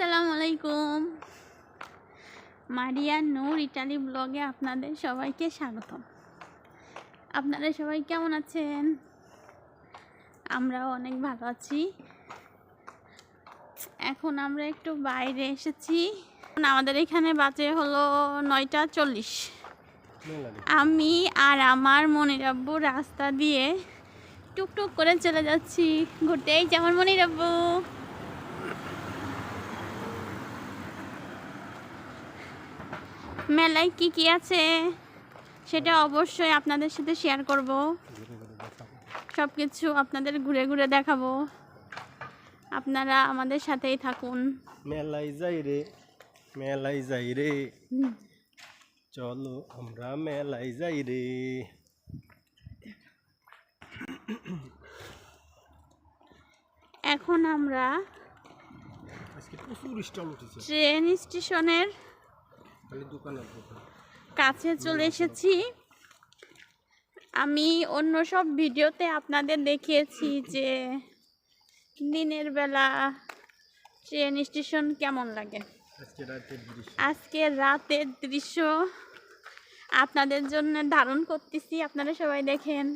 আসসালামু আলাইকুম মারিয়া নূর ইটালি ব্লগে আপনাদের সবাইকে স্বাগতম। আপনারা সবাই কেমন আছেন? আমরাও অনেক ভালো আছি। এখন আমরা একটু বাইরে এসেছি। আমাদের এখানে বাজে হলো নয়টা চল্লিশ। আমি আর আমার মনির আব্বু রাস্তা দিয়ে টুকটুক করে চলে যাচ্ছি। ঘুরতে। এই যে মেলায় কি কি আছে সেটা অবশ্যই আপনাদের সাথে শেয়ার করব। সব কিছু আপনাদের ঘুরে ঘুরে দেখাবো। আপনারা আমাদের সাথেই থাকুন। মেলাই যাই রে মেলাই যাই রে। চলো আমরা মেলাই যাই রে। এখন আমরা ট্রেন স্টেশনের কাছে চলে এসেছি। আমি অন্য সব ভিডিওতে আপনাদের দেখিয়েছি যে দিনের বেলা ট্রেন স্টেশন কেমন লাগে। আজকে রাতের দৃশ্য। আজকে রাতের দৃশ্য। আপনাদের জন্য ধারণ করতেছি। আপনারা সবাই দেখেন।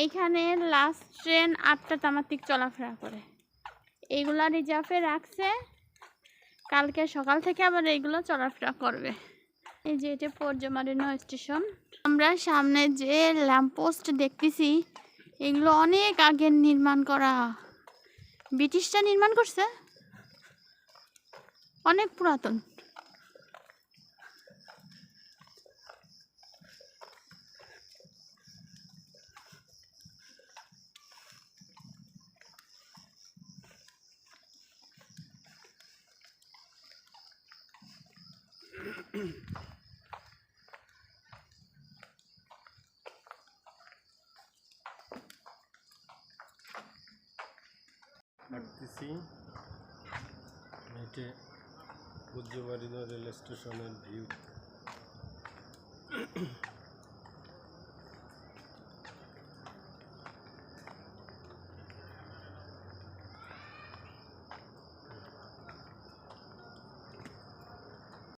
এইখানে লাস্ট ট্রেন আটটা তামাতিক চলাফেরা করে। এইগুলা রিজার্ভে রাখছে। কালকে সকাল থেকে আবার এইগুলো চলাফেরা করবে। এই যে এটা পর্যমারিনো স্টেশন আমরা সামনে যে ল্যাম্পপোস্ট দেখতেছি, এগুলো অনেক আগের নির্মাণ করা। ব্রিটিশরা নির্মাণ করছে। অনেক পুরাতন। হাঁটতেছি হেঁটে পূজ্যবাড়িনো রেল স্টেশনের ভিউ